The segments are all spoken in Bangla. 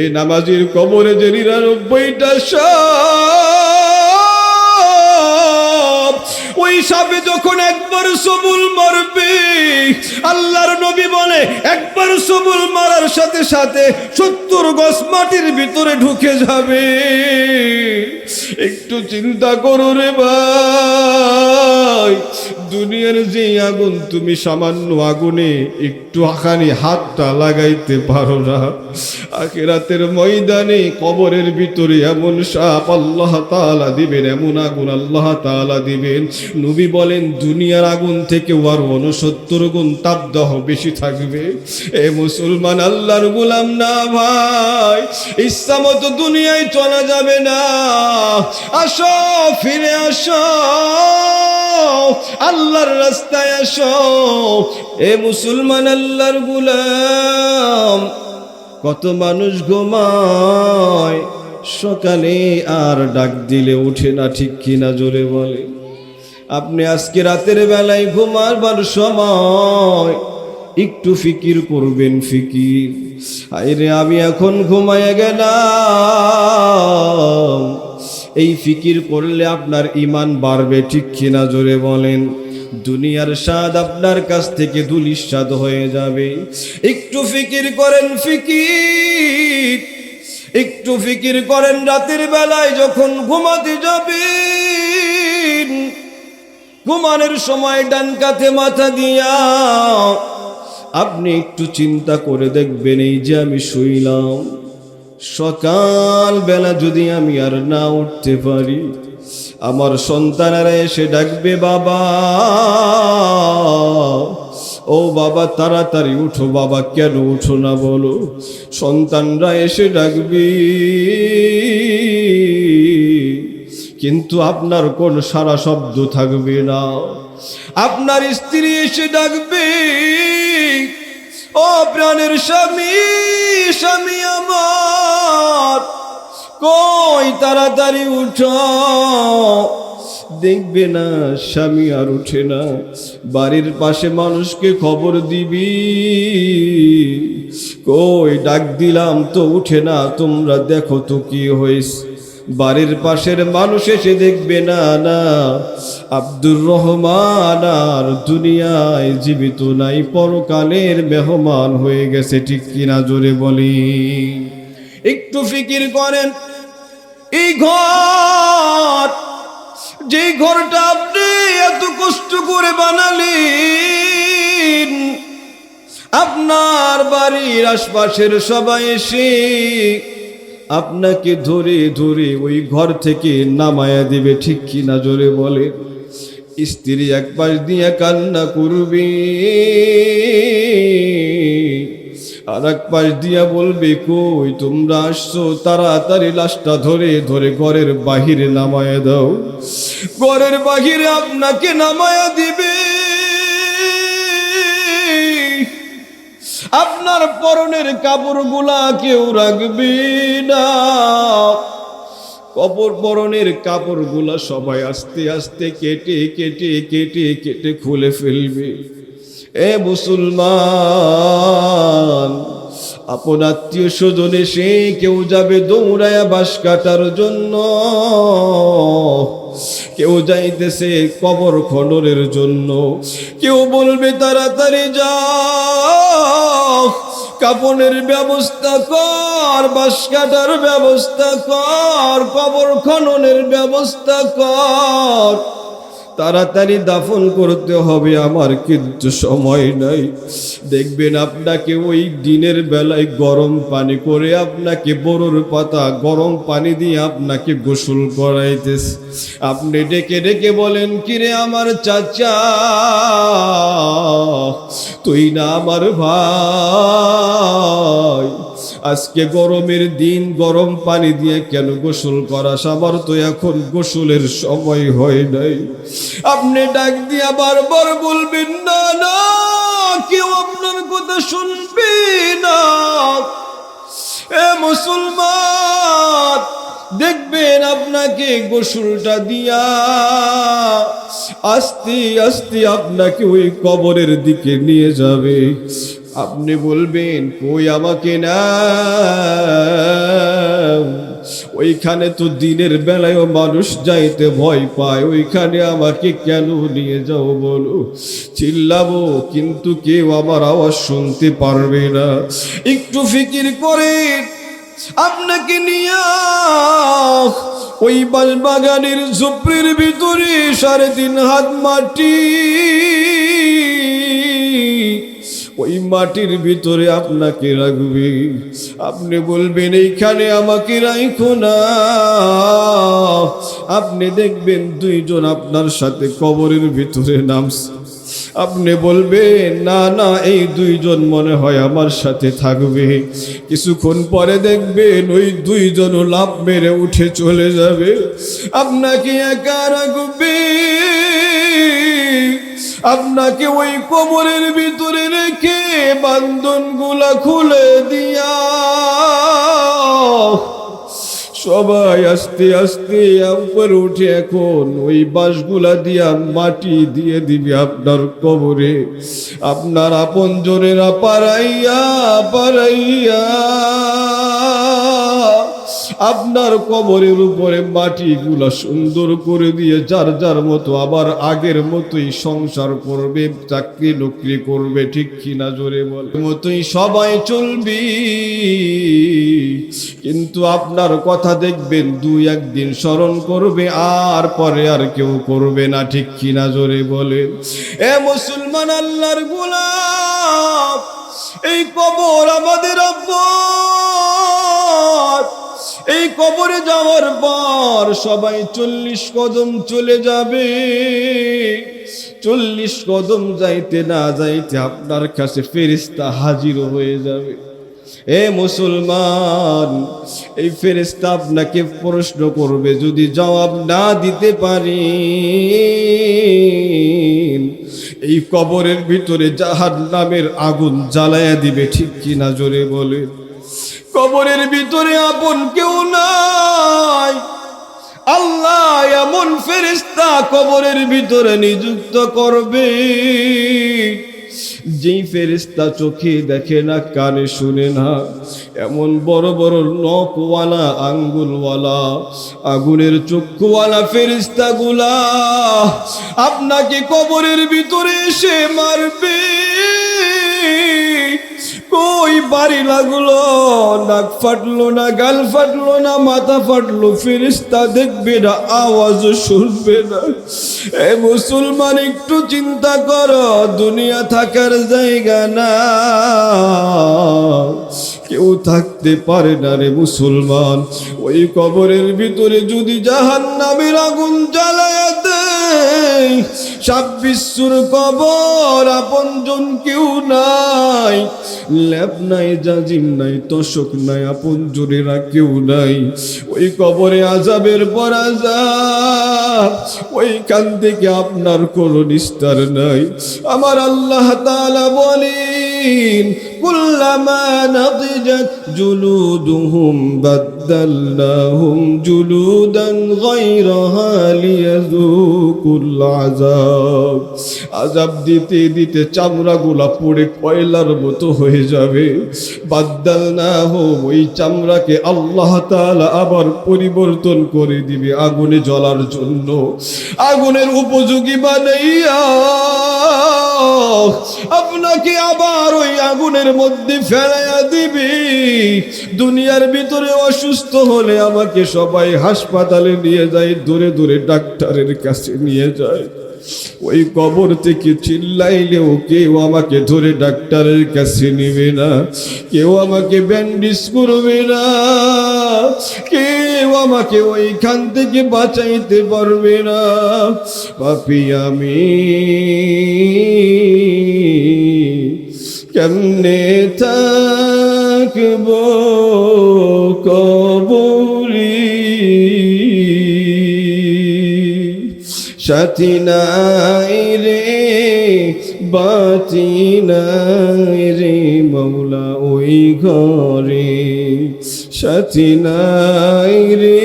এই নামাজির কবরে যে নিরানব্বইটা সাপ সাপে যখন একবার সবুল মারবে, আল্লাহর নবী বলে, একবার সবুল মারার সাথে সাথে সত্তর গজ মাটির ভিতরে ঢুকে যাবে। একটু চিন্তা করো রে ভাই, দুনিয়ার যে আগুন তুমি সামান্য আগুনে একটু আখানি হাতটা লাগাইতে পারো না। আখেরাতের ময়দানে কবরের ভিতরে এমন সাপ আল্লাহ তালা দিবেন, এমন আগুন আল্লাহ তালা দিবেন। নবী বলেন, দুনিয়ার আগুন থেকে আরও উনসত্তর গুণ তাপদাহ বেশি থাকবে। এ মুসলমান আল্লাহর গোলাম না ভাই ইচ্ছা মতো দুনিয়ায় চলা যাবে না। আসো, ফিরে আসো, আল্লাহর রাস্তায় আসো। এ মুসলমান আল্লাহর গুলাম, কত মানুষ ঘুমায়, সকালে আর ডাক দিলে উঠে না ঠিক কিনা জোরে বলে। আপনি আজকে রাতের বেলায় ঘুমাবার সময় একটু ফিকির করবেন ফিকির। আরে আমি এখন ঘুমায় গেলাম। এই ফিকির করলে আপনার ইমান বাড়বে, ঠিক কিনা জোরে বলেন? দুনিয়ার স্বাদ আপনার কাছ থেকে দুলিশ স্বাদ হয়ে যাবে। একটু ফিকির করেন ফিকির। একটু ফিকির করেন রাতের বেলায় যখন ঘুমাতে যাবেন। ঘুমানোর সময় ডান কাতে মাথা দিয়া, আপনি একটু চিন্তা করে দেখবেন, এই যে আমি শুইলাম। সকাল বেলা যদি আমি আর না উঠতে পারি, আমার সন্তানেরা এসে ডাকবে, বাবা, ও বাবা, তাড়াতাড়ি উঠো, বাবা, কেন উঠো না বলো? সন্তানরা এসে ডাকবি কিন্তু আপনার কোন সারা শব্দ থাকবে না। আপনার স্ত্রী এসে ডাকবে, ও প্রাণের স্বামী স্বামী আমার, কই তাড়াতাড়ি উঠো। দেখবে না স্বামী আর উঠে না। বাড়ির পাশে মানুষকে খবর দিবি, কই ডাক দিলাম তো উঠে না, তোমরা দেখো তো কি হয়েছে। বাড়ির পাশের মানুষ এসে দেখবে, না না, আব্দুর রহমান আর দুনিয়ায় জীবিত নাই, পরকালের মেহমান হয়ে গেছে, ঠিক কিনা জোরে বলি। একটু ফিকির করেন, এই ঘর, যে ঘরটা আপনি এত কষ্ট করে বানালেন, আপনার বাড়ির আশপাশের সবাই এসে আপনাকে ধরে ধরে ওই ঘর থেকে নামায়া দিবে, ঠিক কি না জোরে বলে? স্ত্রী এক পাশ দিয়ে কান্না করবে, আর এক পাশ দিয়া বলবে, কই তোমরা আসছো? তাড়াতাড়ি লাশটা ধরে ধরে ঘরের বাহিরে নামায়া দাও। ঘরের বাহিরে আপনাকে নামায়া দিবে আপনার পরনের কাপড়গুলা কেউ রাখবে না। কপর পরনের কাপড়গুলা সবাই আস্তে আস্তে কেটে কেটে কেটে কেটে খুলে ফেলবে। এ মুসলমান, আপন আত্মীয় স্বজন এসে কেউ যাবে দৌড়ায়া বাস কাটার জন্য। কেউ যাইতেছে কবর খননের জন্য। কেউ বলবে, তাড়াতাড়ি যাও। কাপনের ব্যবস্থা কর বাস কাটার ব্যবস্থা কর কবর খননের ব্যবস্থা কর। তাড়াতাড়ি দাফন করতে হবে, আমার কিন্তু সময় নাই। দেখবেন আপনাকে ওই দিনের বেলায় গরম পানি করে আপনাকে বড়র পাতা, গরম পানি দিয়ে আপনাকে গোসল করাইতেছে। আপনি ডেকে ডেকে বলেন, কিরে আমার চাচা, তুই না আমার ভাই? আজকে গরমের দিন, গরম পানি দিয়ে কেন গোসল করা? আমার তো এখন গোসলের সময় হয় নাই। আপনি ডাক দিয়া বারবার বলবেন, না না, কেউ আপনার কথা শুনবে না। এ মুসলমান, দেখবেন আপনাকে গোসলটা দিয়া আস্তে আস্তে আপনাকে ওই কবরের দিকে নিয়ে যাবে। আপনি বলবেন, কই আমাকে না? ওইখানে তো দিনের বেলায়ও মানুষ যাইতে ভয় পায়, ওইখানে আমাকে কেন নিয়ে যাও বলো? চিল্লাবো, কিন্তু কেউ আমার আওয়াজ শুনতে পারবে না। একটু ফিকির করে আপনাকে নিয়ে ওই বাগানের ঝুপড়ির ভিতরে সাড়ে তিন হাত মাটি ওই মাটির ভিতরে আপনাকে রাখবে। আপনি বলবেন, এইখানে আমাকে রাখো না। আপনি দেখবেন দুইজন আপনার সাথে কবরের ভিতরে নামছে। আপনি বলবেন, না না, এই দুইজন মনে হয় আমার সাথে থাকবে। কিছুক্ষণ পরে দেখবেন ওই দুইজনও লাভ মেরে উঠে চলে যাবে। আপনাকে একা রাখবে। আপনাকে ওই কোমরের ভিতরে রেখে বান্ধনগুলা খুলে দিয়া সবাই আস্তে আস্তে উপরে উঠে এখন ওই বাঁশগুলা দিয়া মাটি দিয়ে দিবে আপনার কবরে। আপনার আপন জনেরা পারাইয়া পারাইয়া আপনার কবরের উপরে মাটিগুলা সুন্দর করে দিয়ে যার যার মতো আবার আগের মতোই সংসার করবে, চাকরি নকরি করবে, ঠিক কিনা জোরে বলে। মতোই সবাই চলবি, কিন্তু আপনার কথা দেখবেন দুই একদিন স্মরণ করবে, আর পরে আর কেউ করবে না, ঠিক কিনা জোরে বলে। এ মুসলমান আল্লাহর গোলাপ, এই কবর আমাদের আব্বার এই কবরে যাওয়ার পর সবাই চল্লিশ কদম চলে যাবে। চল্লিশ কদম যাইতে না যাইতে আপনার কাছে ফেরিস্তা হাজির হয়ে যাবে। এ মুসলমান, এই ফেরিস্তা আপনাকে প্রশ্ন করবে, যদি জবাব না দিতে পারি এই কবরের ভিতরে জাহার নামের আগুন জ্বালায়া দিবে ঠিক কিনা জোরে বলে কবরের ভিতরে আপন কেউ নাই। আল্লাহ এমন ফেরিস্তা কবরের ভিতরে নিযুক্ত করবে। যেই ফেরিস্তা চোখে দেখে না, কানে শুনে না, এমন বড় বড় নখওয়ালা, আঙ্গুলওয়ালা, আগুনের চক্ষুওয়ালা ফেরিস্তা গুলা আপনাকে কবরের ভিতরে এসে মারবে। কই বাড়ি লাগল? নাক ফাটলো না, গাল ফাটলো না, মাথা ফাটলো, ফিরিস্তা দেখবে না, আওয়াজ শুনবে না। এ মুসলমান, একটু চিন্তা করো, দুনিয়া থাকার জায়গা না। কেউ থাকতে পারে না রে মুসলমান। ওই কবরের ভিতরে যদি জাহান নামের আগুন জ্বালায়া দেয় ছাব্বিশুর কবর আপনজন কেউ নাই। ল্যাব নাই, জাজিম নাই তশক নাই, আপন জোরেরা কেউ নাই। ওই কবরে আজাবের পর আজাব ওইখান থেকে আপনার কোনো নিস্তার নাই। আমার আল্লাহ তাআলা বলেন কুল্লামা নাদিজাত জুলুদুহুম বাদদালনাহুম জুলুদান গায়রাহা লিয়াযুকুল আযাব আযাব দিতে দিতে চামড়াগুলা পুড়ে কয়লার মতো হয়ে যাবে। বাদদালনাহুম ওই চামড়াকে আল্লাহ তাআলা আবার পরিবর্তন করে দিবে আগুনে জ্বলার জন্য। আগুনের উপযোগী বানাইয়া আপনাকে আবার ওই আগুনের মধ্যে ফেলাইয়া দিবি। দুনিয়ার ভিতরে অসুস্থ হলে আমাকে সবাই হাসপাতালে নিয়ে যায়, দূরে দূরে ডাক্তারের কাছে নিয়ে যায়। ওই কবর থেকে চিল্লাইলেও কেউ আমাকে ধরে ডাক্তারের কাছে নেবে না। কেউ আমাকে ব্যান্ডেজ করবে না। কেউ আমাকে ওইখান থেকে বাঁচাইতে পারবে না। পাপি আমি কেমনে থাকব কবরি সাথী নাই রে, বাতি নাই রে, মৌলা ওই ঘরে। সাথী নাই রে,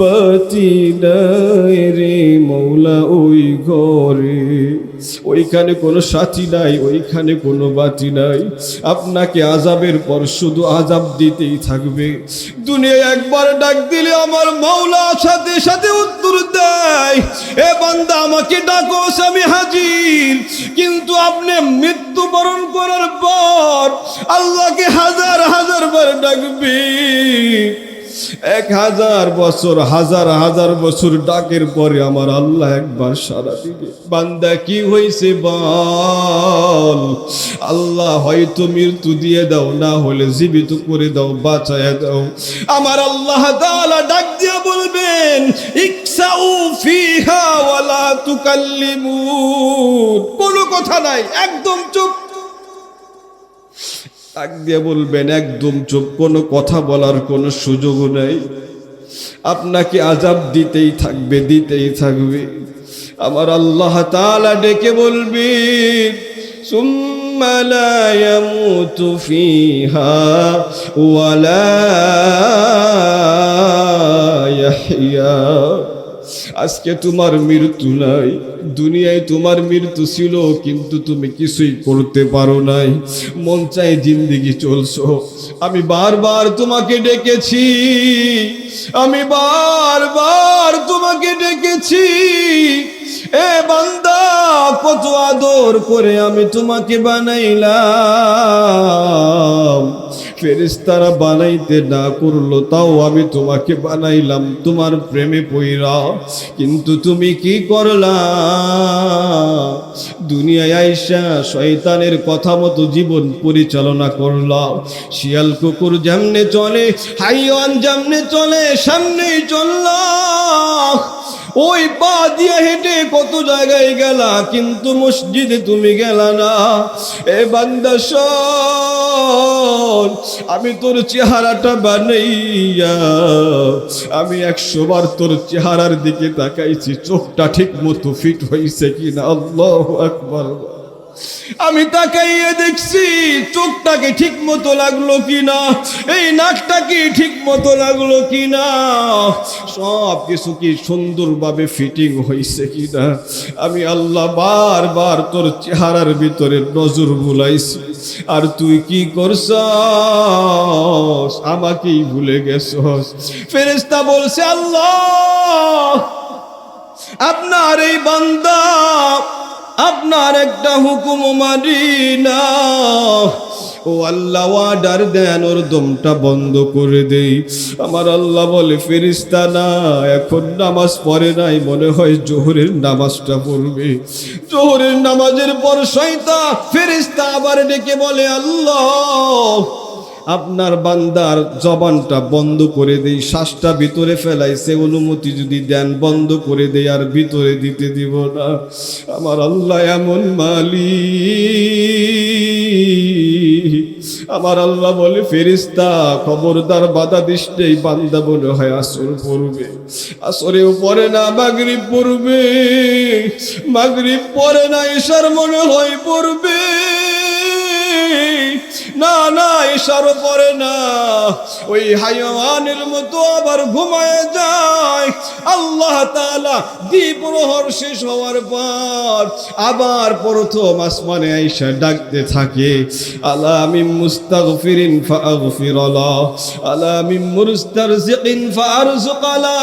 বাতি নাই রে, মৌলা ওই ঘরে। ওইখানে কোনো সাথী নাই, ওইখানে কোনো বাতি নাই। আপনাকে আজাবের পর শুধু আজাব দিতেই থাকবে। দুনিয়ায় একবার ডাক দিলে আমার মাওলা সাথে সাথে উত্তর এ বান্দা আমাকে ডাকো আমি হাজির। কিন্তু আপনি মৃত্যুবরণ করার পর আল্লাহকে হাজার হাজার বার ডাকবি। এক হাজার বছর, হাজার হাজার বছর ডাকের পরে আমার আল্লাহ একবার সারা দিবে। বান্দা, কি হয়েছে বল? আল্লাহ, হয়তো মৃত্যু দিয়ে দাও, না হলে জীবিত করে দাও, বাঁচায় দাও। আমার আল্লাহ তাআলা ডাক দিয়ে বলবেন, ইকসাউ কোনো কথা নাই, একদম চুপ। ডাক দিয়ে বলবেন, একদম চুপ, কোনো কথা বলার কোনো সুযোগও নেই। আপনাকে আজাব দিতেই থাকবে দিতেই থাকবে। আমার আল্লাহ তালা ডেকে বলবি লা ইয়ামুতু ফিহা ওয়ালা ইয়াহইয়া। আজকে তোমার মৃত্যু নাই। দুনিয়ায় তোমার মৃত্যু ছিল, কিন্তু তুমি কিছুই করতে পারো নাই। মন চাই জিন্দিগি চলছো। আমি বারবার তোমাকে ডেকেছি। আমি বারবার তোমাকে ডেকেছি। এ বান্দা, কত আদর করে আমি তোমাকে বানাইলাম। ফেরেশতারা বানাইতে না করল, তাও আমি তোমাকে বানাইলাম, তোমার প্রেমে পইরা। কিন্তু তুমি কি করলা? দুনিয়ায় আইসা শয়তানের কথা মতো জীবন পরিচালনা করলাম শিয়াল কুকুর যেমনে চলে, হাইওয়ান যেমনে চলে, সামনেই চললাম ওই পা দিয়ে হেঁটে কত জায়গায় গেলা, কিন্তু মসজিদে তুমি গেলা না। এ বান্দা আমি তোর চেহারাটা বানাইয়া, আমি একশো বার তোর চেহারার দিকে তাকাইছি, চোখটা ঠিক মতো ফিট হয়েছে কিনা? আল্লাহ আকবার। আমি তাকাইয়ে দেখছি চোখটাকে ঠিক মতো লাগল কিনা? এই নাকটাকে ঠিক মতো লাগল কিনা? সব কিছু কি সুন্দরভাবে ফিটিং হয়েছে কিনা? আমি আল্লাহ বারবার তোর চেহারার ভিতরে নজর বুলাইছি। আর তুই কি করছস? আমাকেই ভুলে গেছস। ফেরেস্তা বলছে, আল্লাহ, আপনার এই বান্দা আপনার একটা হুকুম মানি না। ও আল্লাহ অর্ডার দেন, ওর দমটা বন্ধ করে দেই। আমার আল্লাহ বলে ফেরিস্তা না, এখন নামাজ পড়ে নাই, মনে হয় জোহরের নামাজটা পড়বে। জোহরের নামাজের পর শয়তা ফেরিস্তা আবার ডেকে বলে, আল্লাহ আপনার বান্দার জবানটা বন্ধ করে দেই, শ্বাসটা ভিতরে ফেলাইছে, অনুমতি যদি দেন বন্ধ করে দেই, আর ভিতরে দিতে দিব না। আমার আল্লাহ এমন মালি আমার আল্লাহ বলে ফেরিস্তা খবরদার, বাধা নেই বান্দা মনে হয় আসর পড়বে। আসরেও পড়ে না, মাগরিব পড়বে। মাগরিব পড়ে না এসার মনে হয় পড়বে। না না এসারও পরে না। ওই হাইওয়ানের মতো আবার ঘুমায় যায়। আল্লাহ তাআলা দ্বীপ্রহর শেষ হওয়ার পর আবার প্রথম আসমানে আইসা ডাকতে থাকে আলা মিন মুস্তাগফিরিন ফাগফির লা আলা মিন মুস্তারজিকিন ফারজুক লা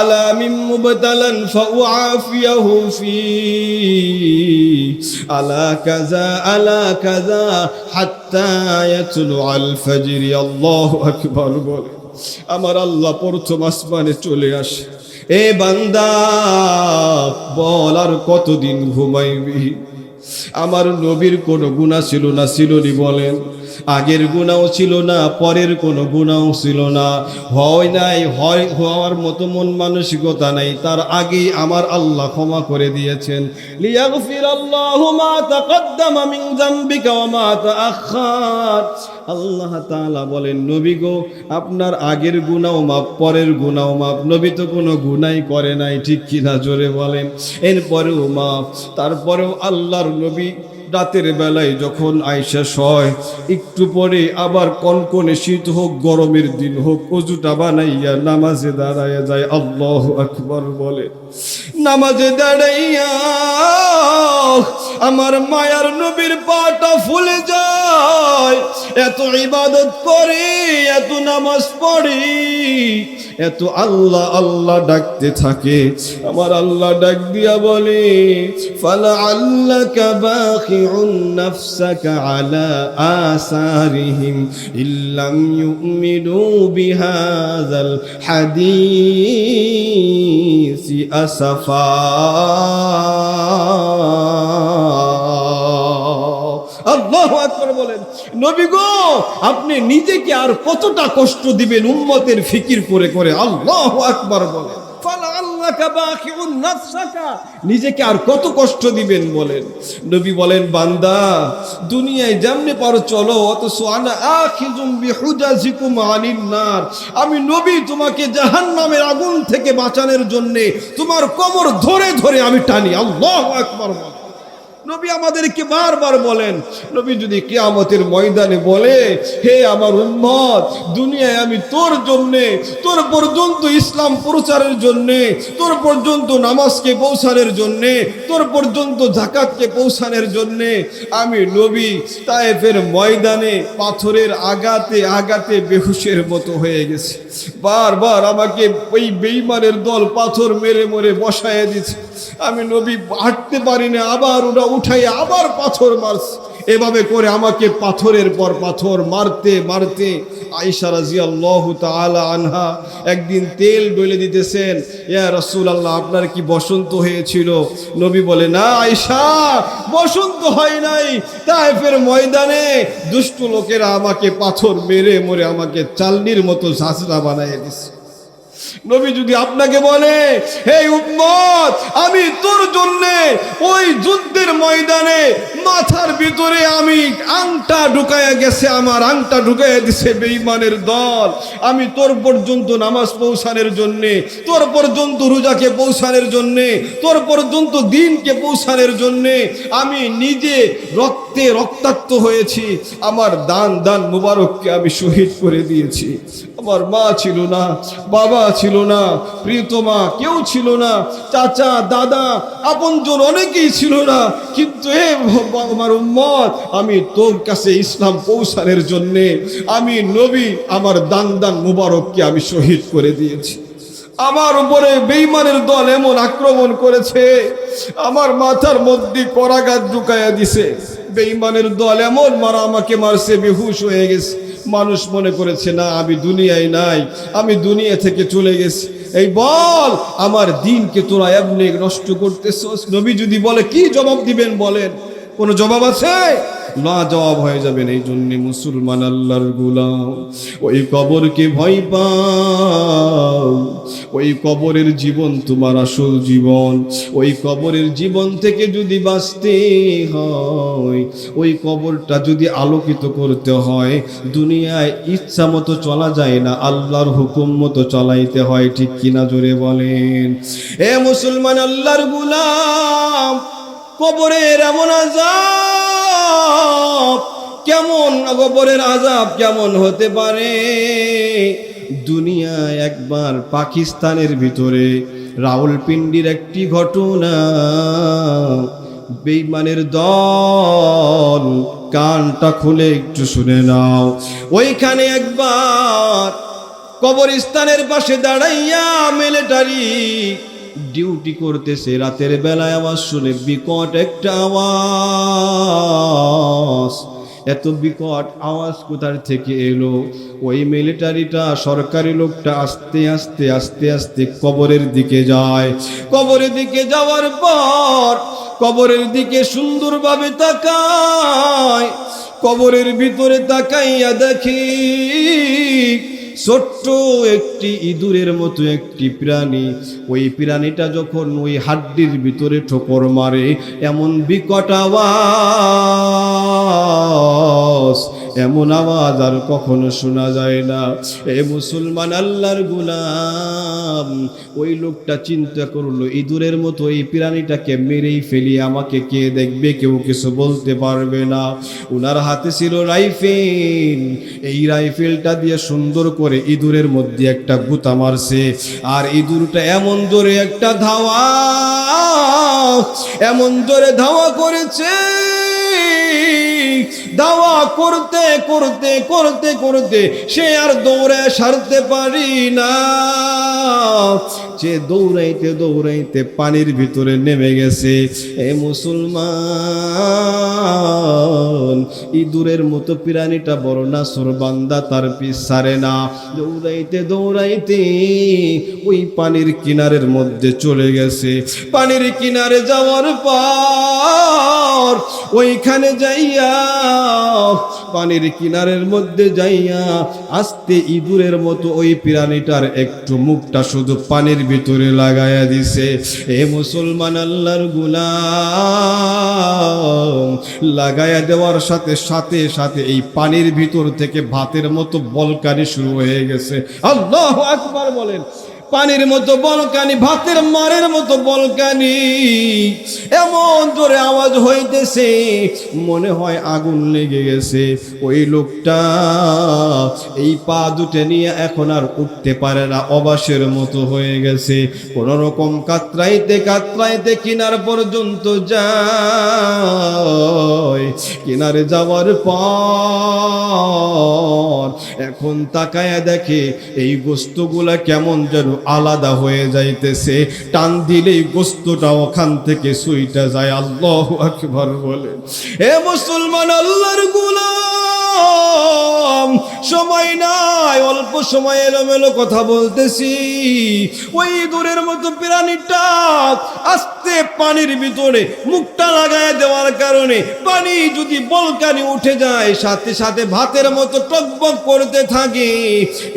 আলা মিন মুবতালান ফাউআফিয়াহু ফি, আলা কাযা আলা কাযা আকবার বলে। আমার আল্লাহ প্রথম আসমানে চলে আসে। এ বান্দা, বল আর কতদিন ঘুমাইবি? আমার নবীর কোনো গুণা ছিল না, ছিল বলেন। আগের গুণাও ছিল না, পরের কোনো গুণাও ছিল না। হয় নাই, হয়, হওয়ার মতো মন মানসিকতা নাই, তার আগেই আমার আল্লাহ ক্ষমা করে দিয়েছেন। আল্লাহু বলেন, নবী গো, আপনার আগের গুনাও মাপ পরের গুনাও মাপ নবী তো কোনো গুনাই করে নাই, ঠিক কিনা জোরে বলেন? এরপরেও মাপ তারপরেও আল্লাহর নবী রাতের বেলায় যখন আয়সা শয়, একটু পরে আবার কনকনে শীত হোক, গরমের দিন হোক, অজুটা বানাইয়া নামাজে দাঁড়াইয়া যায়, আল্লাহ আকবর বলে। নামাজে দাঁড়াইয়া আমার মায়ার নবীর পাটা ফুলে যায়। এত ইবাদত করে, এত নামাজ পড়ে, এত আল্লাহ আল্লাহ ডাকতে থাকে। আমার আল্লাহ ডাক দিয়া বলে ফালা আল্লাকা বাখিউন নাফসাকা আলা আসারিহিম, ইল্লাম ইউমিনু বিহাযাল হাদিসি আসাফা। আল্লাহ আকবার বলেন, নবী গো, আপনি নিজেকে আর কতটা কষ্ট দিবেন উম্মতের ফিকির করে করে? আল্লাহ আকবার বলেন। নিজেকে আর কত কষ্ট দিবেন বলেন। নবী বলেন, বান্দা, দুনিয়ায় যেমনি পারো চলো, অথচ আনিন নার। আমি নবী তোমাকে জাহান্নামের আগুন থেকে বাঁচানোর জন্য তোমার কোমর ধরে ধরে আমি টানি। আল্লাহু আকবার বলেন। নবী আমাদেরকে বারবার বলেন, নবী যদি কেয়ামতের ময়দানে বলে, হে আমার উম্মত, দুনিয়ায় আমি তোর জন্যে, তোর পর্যন্ত ইসলাম প্রচারের জন্যে, তোর পর্যন্ত নামাজকে পৌঁছানোর জন্যে, তোর পর্যন্ত জাকাতকে পৌঁছানোর জন্যে, আমি নবী তায়েফের ময়দানে পাথরের আগাতে আগাতে বেহুশের মতো হয়ে গেছে। বারবার আমাকে ওই বেইমানের দল পাথর মেরে, মরে বসায় দিচ্ছে। আমি নবী হাঁটতে পারি না আবার ওরা উঠাই আবার পাথর মারছে। এভাবে করে আমাকে পাথরের পর পাথর মারতে মারতে আইসা রাজি আল্লাহ তালা আনহা একদিন তেল ডলে দিতেছেন, ইয়া রসুল আল্লাহ আপনার কি বসন্ত হয়েছিল? নবী বলে, না আয়সা বসন্ত হয় নাই। তাইফের ময়দানে দুষ্ট লোকেরা আমাকে পাথর মেরে, মরে আমাকে চালনির মতো ঝাঁচড়া বানায় দিছে। নবী যদি আপনাকে বলে, হে উম্মত, আমি তোর জন্য ওই যুদ্ধের ময়দানে মাথার ভিতরে আমি আংটা ঢুকাইয়া গেছে, আমার আংটা ঢুকাইয়া দিছে বেঈমানের দল। আমি তোর পর্যন্ত নামাজ পৌঁছানোর জন্যে, তোর পর্যন্ত রোজাকে পৌঁছানোর জন্যে, তোর পর্যন্ত দিনকে পৌঁছানোর জন্যে আমি নিজে রক্তে রক্তাক্ত হয়েছি। আমার দান দান মুবারককে আমি শহীদ করে দিয়েছি। আমার মা ছিল না, বাবা ছিল না, প্রিয়তমা কেউ ছিল না, চাচা, দাদা, আপনজন অনেকেই ছিল না। কিন্তু হে আমার উম্মত, আমি তোর কাছে ইসলাম পৌঁছানোর জন্যে আমি নবী, আমার দান দান মুবারককে আমি শহীদ করে দিয়েছি। আমার উপরে বেইমানের দল এমন আক্রমণ করেছে, আমার মাথার মধ্যে করাঘাত ঢুকাইয়া দিছে। বেইমানের দল এমন, মারা আমাকে মারছে, বেহুশ হয়ে গেছে। মানুষ মনে করেছে, না, আমি দুনিয়ায় নাই, আমি দুনিয়া থেকে চলে গেছি। এই বল, আমার দিনকে তোরা এমনি নষ্ট করতেছ নবী যদি বলে, কি জবাব দিবেন বলেন? কোনো জবাব আছে? না জবাব হয়ে যাবেন এই জন্য মুসলমান আল্লাহর গুলাম, ওই কবরকে ভয় পাও। ওই কবরের জীবন তোমার আসল জীবন। ওই কবরের জীবন থেকে যদি বাঁচতে হয়, ওই কবরটা যদি আলোকিত করতে হয়, দুনিয়ায় ইচ্ছা মতো চলা যায় না, আল্লাহর হুকুম মতো চলাইতে হয়। ঠিক কিনা জোরে বলেন? এ মুসলমান আল্লাহর গুলাম কবরের এমন আজাব কেমন কবরের আজাব কেমন হতে পারে? দুনিয়া একবার পাকিস্তানের ভিতরে রাউলপিন্ডির একটি ঘটনা। বেইমানের দল কানটা খুলে একটু শুনে নাও। ওইখানে একবার কবরস্থানের পাশে দাঁড়াইয়া মিলিটারি ডিউটি করতেছে, রাতের বেলায় আওয়াজ শুনে বিকট একটা আওয়াজ। এত বিকট আওয়াজ কোথার থেকে এলো? ওই মিলিটারিটা সরকারি লোকটা আস্তে আস্তে আস্তে আস্তে কবরের দিকে যায়। কবরের দিকে যাওয়ার পর কবরের দিকে সুন্দরভাবে তাকায়। কবরের ভিতরে তাকাইয়া দেখি ছোট্ট একটি ইঁদুরের মতো একটি প্রাণী। ওই প্রাণীটা যখন ওই হাড্ডির ভিতরে ঠোকর মারে, এমন বিকট আওয়াজ, এমন আওয়াজ আর কখনো শোনা যায় না। এ মুসলমান আল্লাহর গুলাম। ওই লোকটা চিন্তা করল, ইঁদুরের মতো এই প্রাণীটাকে মেরেই ফেলি, আমাকে কে দেখবে, কেউ কিছু বলতে পারবে না। ওনার হাতে ছিল রাইফেল। এই রাইফেলটা দিয়ে সুন্দর করে ইঁদুরের মধ্যে একটা গুতা মারছে। আর ইঁদুরটা এমন জোরে একটা ধাওয়া, এমন জোরে ধাওয়া করেছে দাওয়া করতে করতে করতে করতে সে আর দৌড়ে সারতে পারি না। সে দৌড়াইতে দৌড়াইতে পানির ভিতরে নেমে গেছে। এ মুসলমান, ইঁদুরের মতো প্রাণীটা বড় না বান্দা তার পিস সারে না। দৌড়াইতে দৌড়াইতে ওই পানির কিনারের মধ্যে চলে গেছে। পানির কিনারে যাওয়ার পর ওইখানে যাইয়া, পানির কিনারের মধ্যে যাইয়া আস্তে ইঁদুরের মতো ওই প্রাণীটার একটু মুখটা শুধু পানির ভিতরে লাগাইয়া দিছে। এ মুসলমান আল্লাহর গুলাম লাগাইয়া দেওয়ার সাথে সাথে সাথে এই পানির ভিতর থেকে ভাতের মতো বলকানি শুরু হয়ে গেছে। আল্লাহ আকবার বলেন। পানির মতো বলকানি, ভাতের মারের মতো বলকানি। এমন জোরে আওয়াজ হইতেছে, মনে হয় আগুন লেগে গেছে। ওই লোকটা এই পা দুটে নিয়ে এখন আর উঠতে পারে না অবাসের মতো হয়ে গেছে। কোন রকম কাতরাইতে কাতরাইতে কিনার পর্যন্ত যায়। কিনারে যাওয়ার পর এখন তাকায় দেখে এই বস্তুগুলা কেমন যেন আলাদা হয়ে যাইতেছে। টান দিলেই গোস্তটা ওখান থেকে সুইটা যায়। আল্লাহ আকবর বলে। এ মুসলমান আল্লাহর গুলাম! সময় নাই, অল্প সময় এলোমেলো কথা বলতেছি। ওই দূরের মতো প্রাণীটা আস্তে পানির ভিতরে মুখটা লাগায় দেওয়ার কারণে পানি যদি বলকানি উঠে যায়, সাথে সাথে ভাতের মতো টকবক করতে থাকে।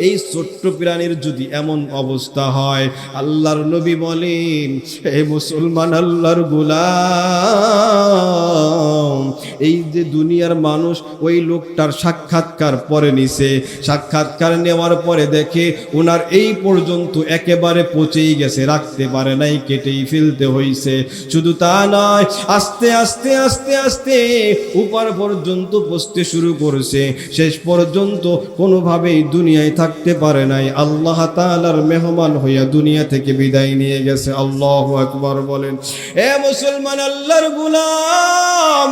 এই ছোট্ট প্রাণীর যদি এমন অবস্থা হয়, আল্লাহর নবী বলেন হে মুসলমান আল্লাহর গুলাম, এই যে দুনিয়ার মানুষ, ওই লোকটার সাক্ষাৎকার পরে নিছে। সাক্ষাৎকার নেওয়ার পরে দেখে ওনার এই পর্যন্ত একেবারে পচেই গেছে, রাখতে পারে নাই, কেটেই ফেলতে হইছে। শুধু তা নয়, আস্তে আস্তে আস্তে আস্তে উপর পর্যন্ত পচতে শুরু করছে। শেষ পর্যন্ত কোনোভাবেই দুনিয়ায় থাকতে পারে নাই। আল্লাহ তাআলার মেহমান হইয়া দুনিয়া থেকে বিদায় নিয়ে গেছে। আল্লাহ আকবার বলেন, এ মুসলমান আল্লাহর গুলাম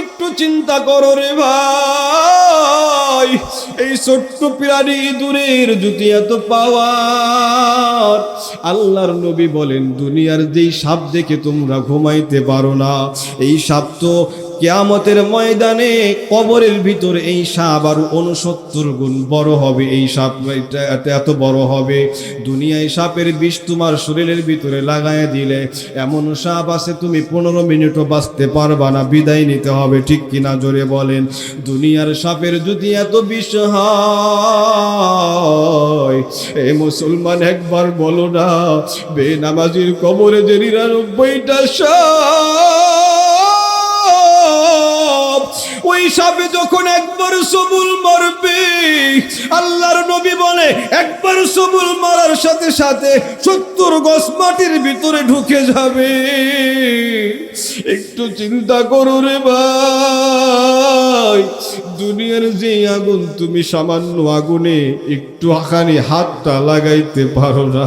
একটু চিন্তা করো রে ভাই। এই ছোট্ট প্রাণী দূরের জুতি এত পাওয়ার। আল্লাহর নবী বলেন, দুনিয়ার যেই সাপ দেখে তোমরা ঘুমাইতে পারো না, এই সাপ তো কেয়ামতের ময়দানে কবরের ভিতরে এই সাপ আর উনসত্তর গুণ বড় হবে। এই সাপ এত- বড় হবে। দুনিয়ায় সাপের বিষ তোমার শরীরের ভিতরে লাগায় দিলে এমন সাপ আছে তুমি পনেরো মিনিটও বাঁচতে পারবা না, বিদায় নিতে হবে, ঠিক কিনা জোরে বলেন? দুনিয়ার সাপের যদি এত বিষ হয়, এ মুসলমান একবার বলো না বে বেনামাজির কবরে যে নিরানব্বইটা সাপ সাপে যখন একবার সবুল মারবে, আল্লাহর নবী বলে, একবার সবুল মারার সাথে সাথে সত্তর গজ মাটির ভিতরে ঢুকে যাবে। একটু চিন্তা করো রে ভাই, দুনিয়ার যে আগুন তুমি সামান্য আগুনে একটু আখানি হাতটা লাগাইতে পারো না।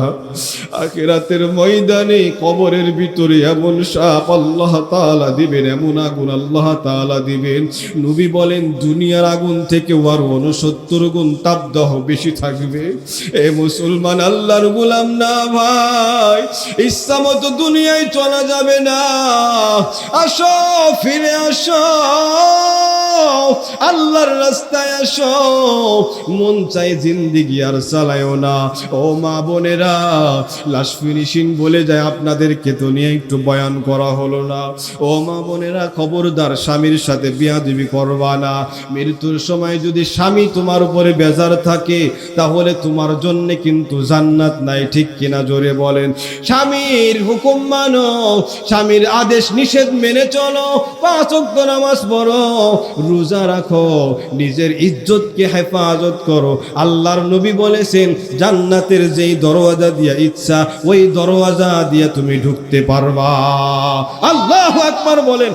আখেরাতের ময়দানে কবরের ভিতরে এমন সাপ আল্লাহ তালা দিবেন, এমন আগুন আল্লাহ তালা দিবেন। নবী বলেন, দুনিয়ার আগুন থেকে আর উনসত্তর গুণ তাপদাহ বেশি থাকবে। এ মুসলমান আল্লাহর গুলাম না ভাই ইচ্ছা মতো দুনিয়ায় চলা যাবে না। আসো, ফিরে আসো। আল্লাহর রাস্তায় আসো। মন চাই জিন্দিগি আর চালায়ও না। ও মা বোনেরা, লাশ ফিনিশিং বলে যায়, আপনাদেরকে তো নিয়ে একটু বয়ান করা হলো না। ও মা বোনেরা, খবরদার স্বামীর সাথে বিয়াদিবি করবা না। মৃত্যুর সময় যদি স্বামী তোমার উপরে বেজার থাকে, তাহলে তোমার জন্য কিন্তু জান্নাত নাই, ঠিক কিনা জোরে বলেন। স্বামীর হুকুম মানো, স্বামীর আদেশ নিষেধ মেনে চলো, পাঁচ নামাজ পড়ো রোজা রাখো, নিজের ইজ্জতকে হেফাজত করো। আল্লাহর নবী বলেছেন, জান্নাতের যেই দরওয়াজা দিয়া ইচ্ছা, ওই দরওয়াজা দিয়া তুমি ঢুকতে পারবা। আল্লাহ একবার বলেন